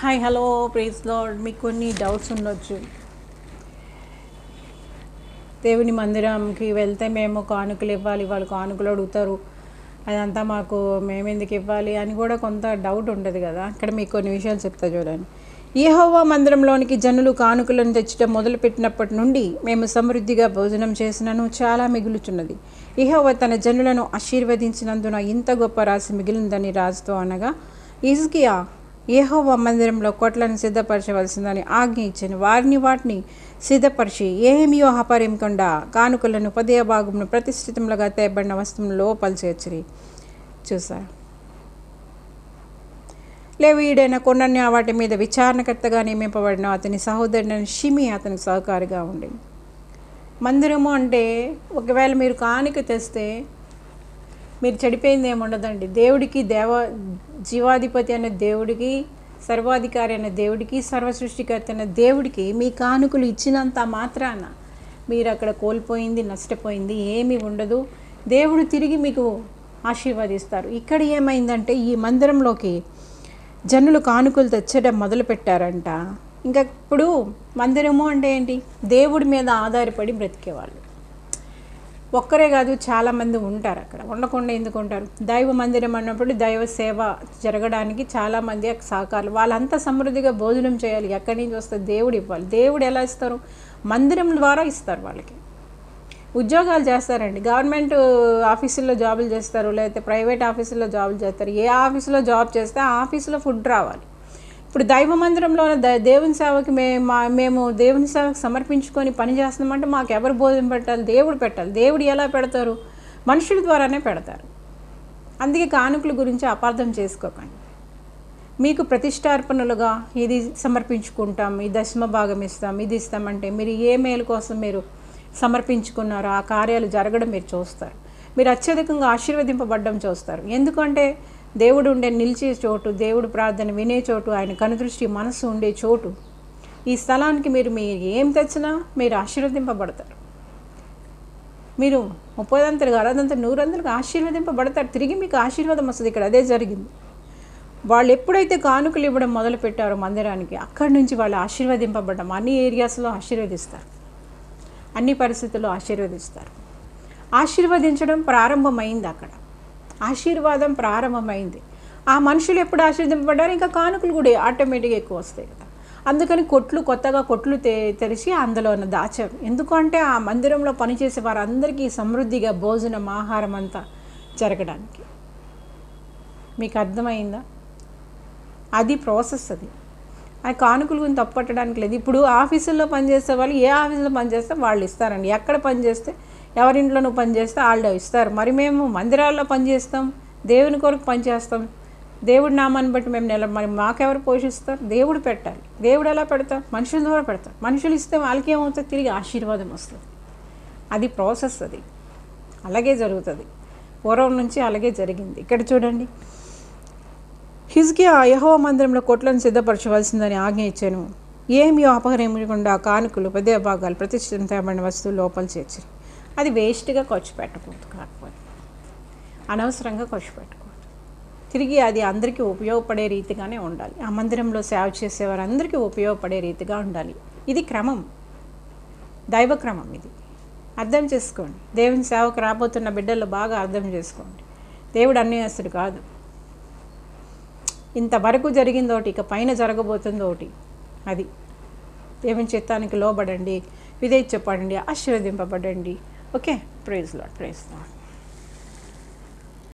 Hi hello praise lord మీకు కొన్ని doubts ఉండొచ్చు. దేవుని మందిరంకి వెళ్తే మేము కానుకలు ఇవ్వాలి వాళ్ళు కానుకలు అడుగుతారు. అదంతా మాకు మేము ఎందుకు ఇవ్వాలి అని కూడా కొంత డౌట్ ఉంటుంది కదా. ఇక్కడ మీకు కొన్ని విషయాలు చెప్తా చూడండి. యెహోవా మందిరంలోనికి జనులు కానుకలను తెచ్చడం మొదలుపెట్టినప్పటి నుండి మేము సమృద్ధిగా భోజనం చేసినను చాలా మిగులుచున్నది. యెహోవా తన జనులను ఆశీర్వదించినందున ఇంత గొప్ప రాశి మిగిలిందని రాజుతో అనగా ఇజ్కియా ఏహోవ మందిరంలో కొట్లను సిద్ధపరచవలసిందని ఆజ్ఞ ఇచ్చాను. వారిని వాటిని సిద్ధపరిచి ఏమీ అపరింకుండా కానుకలను పదే భాగమును ప్రతిష్ఠితములుగా తేబడిన వస్తువులను లోపల చేర్చిరి. చూసారు లేవీయుడైన కొన్నన్య వాటి మీద విచారణకర్తగా నియమింపబడిన అతని సహోదరుడైన షిమి అతనికి సహకారిగా ఉండి. మందిరము అంటే ఒకవేళ మీరు కానుక తెస్తే మీరు చెడిపోయింది ఏముండదండి. దేవుడికి దేవ జీవాధిపతి అనే దేవుడికి సర్వాధికారి అనే దేవుడికి సర్వసృష్టికర్త అయిన అనే దేవుడికి మీ కానుకలు ఇచ్చినంత మాత్రాన మీరు అక్కడ కోల్పోయింది నష్టపోయింది ఏమీ ఉండదు. దేవుడు తిరిగి మీకు ఆశీర్వదిస్తారు. ఇక్కడ ఏమైందంటే ఈ మందిరంలోకి జనులు కానుకలు తెచ్చడం మొదలుపెట్టారంట. ఇంకా ఇప్పుడు మందిరము అంటే ఏంటి? దేవుడి మీద ఆధారపడి బ్రతికేవాళ్ళు. ఒక్కరే కాదు చాలామంది ఉంటారు అక్కడ. ఉండకుండా ఎందుకు ఉంటారు? దైవ మందిరం అన్నప్పుడు దైవ సేవ జరగడానికి చాలామంది సహకారులు. వాళ్ళంతా సమృద్ధిగా భోజనం చేయాలి. ఎక్కడి నుంచి వస్తే దేవుడు ఇవ్వాలి. దేవుడు ఎలా ఇస్తారు? మందిరం ద్వారా ఇస్తారు వాళ్ళకి. ఉద్యోగాలు చేస్తారండి. గవర్నమెంట్ ఆఫీసుల్లో జాబులు చేస్తారు లేకపోతే ప్రైవేట్ ఆఫీసుల్లో జాబులు చేస్తారు. ఏ ఆఫీసులో జాబ్ చేస్తే ఆ ఆఫీసులో ఫుడ్ రావాలి. ఇప్పుడు దైవ మందిరంలో ద దేవుని సేవకి మేము మా మేము దేవుని సేవకి సమర్పించుకొని పని చేస్తున్నామంటే మాకు ఎవరు భోజనం పెట్టాలి దేవుడు పెట్టాలి దేవుడు ఎలా పెడతారు? మనుషుల ద్వారానే పెడతారు. అందుకే కానుకల గురించి అపార్థం చేసుకోకండి. మీకు ప్రతిష్టార్పణలుగా ఇది సమర్పించుకుంటాం ఈ దశమ భాగం ఇస్తాం ఇది ఇస్తామంటే మీరు ఏ మేలు కోసం మీరు సమర్పించుకున్నారో ఆ కార్యాలు జరగడం మీరు చూస్తారు. మీరు అత్యధికంగా ఆశీర్వదింపబడ్డం చూస్తారు. ఎందుకంటే దేవుడు ఉండే నిలిచే చోటు దేవుడు ప్రార్థన వినే చోటు ఆయన కనుదృష్టి మనసు ఉండే చోటు. ఈ స్థలానికి మీరు మీరు ఏం తెచ్చినా మీరు ఆశీర్వదింపబడతారు. మీరు ముప్పదంతలుగా అరదంతలు నూరంతలకు ఆశీర్వదింపబడతారు. తిరిగి మీకు ఆశీర్వాదం వస్తుంది. ఇక్కడ అదే జరిగింది. వాళ్ళు ఎప్పుడైతే కానుకలు ఇవ్వడం మొదలు పెట్టారో మందిరానికి అక్కడి నుంచి వాళ్ళు ఆశీర్వదింపబడడం అన్ని ఏరియాస్లో ఆశీర్వదిస్తారు. అన్ని పరిస్థితుల్లో ఆశీర్వదిస్తారు. ఆశీర్వదించడం ప్రారంభమైంది అక్కడ. ఆశీర్వాదం ప్రారంభమైంది. ఆ మనుషులు ఎప్పుడు ఆశీర్వదింపబడ్డారు? ఇంకా కానుకలు కూడా ఆటోమేటిక్గా ఎక్కువ వస్తాయి కదా. అందుకని కొట్లు కొత్తగా కొట్లు తె తెరిచి అందులో దాచారు. ఎందుకంటే ఆ మందిరంలో పనిచేసే వారందరికీ సమృద్ధిగా భోజనం ఆహారం అంతా జరగడానికి. మీకు అర్థమైందా? అది ప్రాసెస్ అది. ఆ కానుకలు గురించి తప్పట్టడానికి లేదు. ఇప్పుడు ఆఫీసుల్లో పనిచేసే వాళ్ళు ఏ ఆఫీసులో పనిచేస్తే వాళ్ళు ఇస్తారండి. ఎక్కడ పనిచేస్తే ఎవరింట్లో నువ్వు పనిచేస్తే వాళ్ళు ఇస్తారు. మరి మేము మందిరాల్లో పనిచేస్తాం దేవుని కొరకు పనిచేస్తాం దేవుడి నామాన్ని బట్టి మేము నెల మరి మాకెవరు పోషిస్తారు? దేవుడు పెట్టాలి. దేవుడు ఎలా పెడతారు మనుషుల ద్వారా పెడతారు మనుషులు ఇస్తే వాళ్ళకి ఏమవుతుంది? తిరిగి ఆశీర్వాదం వస్తుంది. అది ప్రాసెస్ అది. అలాగే జరుగుతుంది. పూర్వం నుంచి అలాగే జరిగింది. ఇక్కడ చూడండి. హిజ్కియా యహో మందిరంలో కొట్లను సిద్ధపరచవలసిందని ఆజ్ఞ ఇచ్చాను. ఏమి అపహరించకుండా కానుకలు పెద్ద భాగాలు ప్రతిష్ఠితమైన వస్తువులు లోపల చేర్చి అది వేస్ట్గా ఖర్చు పెట్టకూడదు కాకపోతే. అనవసరంగా ఖర్చు పెట్టకూడదు. తిరిగి అది అందరికీ ఉపయోగపడే రీతిగానే ఉండాలి. ఆ మందిరంలో సేవ చేసేవారు అందరికీ ఉపయోగపడే రీతిగా ఉండాలి. ఇది క్రమం. దైవ క్రమం ఇది. అర్థం చేసుకోండి. దేవుని సేవకు రాబోతున్న బిడ్డలు బాగా అర్థం చేసుకోండి. దేవుడు అన్యాయస్తుడు కాదు. ఇంతవరకు జరిగిందోటి ఇక పైన జరగబోతుందోటి అది. దేవుని చిత్తానికి లోబడండి విధేయ చెప్పండి ఆశీర్వదింపబడండి okay praise Lord praise Lord